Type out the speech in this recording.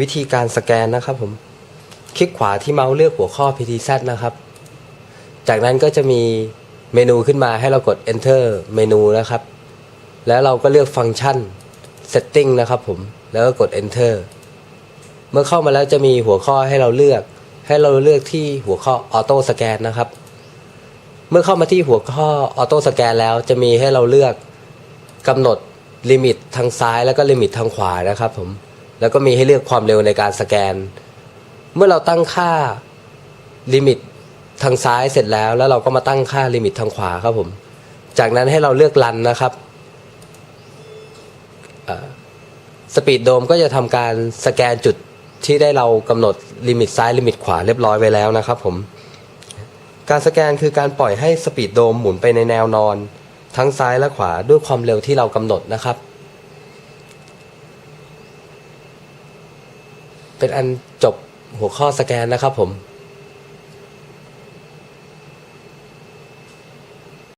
วิธีการสแกนนะครับผมคลิกขวาที่เมาส์เลือกหัวข้อ PTZ นะครับ จากนั้นก็จะมีเมนูขึ้นมาให้เรากด enter เมนูนะครับ แล้วเราก็เลือกฟังก์ชัน setting นะครับผมแล้วก็กด enter เมื่อเข้ามาแล้วจะมีหัวข้อให้เราเลือก ให้เราเลือกที่หัวข้อ auto scan นะครับ เมื่อเข้ามาที่หัวข้อ auto scan แล้วจะมีให้เราเลือกกำหนดลิมิตทางซ้ายแล้วก็ลิมิตทางขวานะครับผม แล้วก็มีให้เลือกความเร็วในการสแกน เมื่อเราตั้งค่าลิมิตทางซ้ายเสร็จแล้ว แล้วเราก็มาตั้งค่าลิมิตทางขวาครับผม จากนั้นให้เราเลือกรันนะครับสปีดโดมก็จะทำการสแกนจุดที่ได้เรากำหนดลิมิตซ้ายลิมิตขวาเรียบร้อยไว้แล้วนะครับผม การสแกนคือการปล่อยให้สปีดโดมหมุนไปในแนวนอน ทั้งซ้ายและขวาด้วยความเร็วที่เรากำหนดนะครับ เป็นอันจบหัวข้อสแกนนะครับผม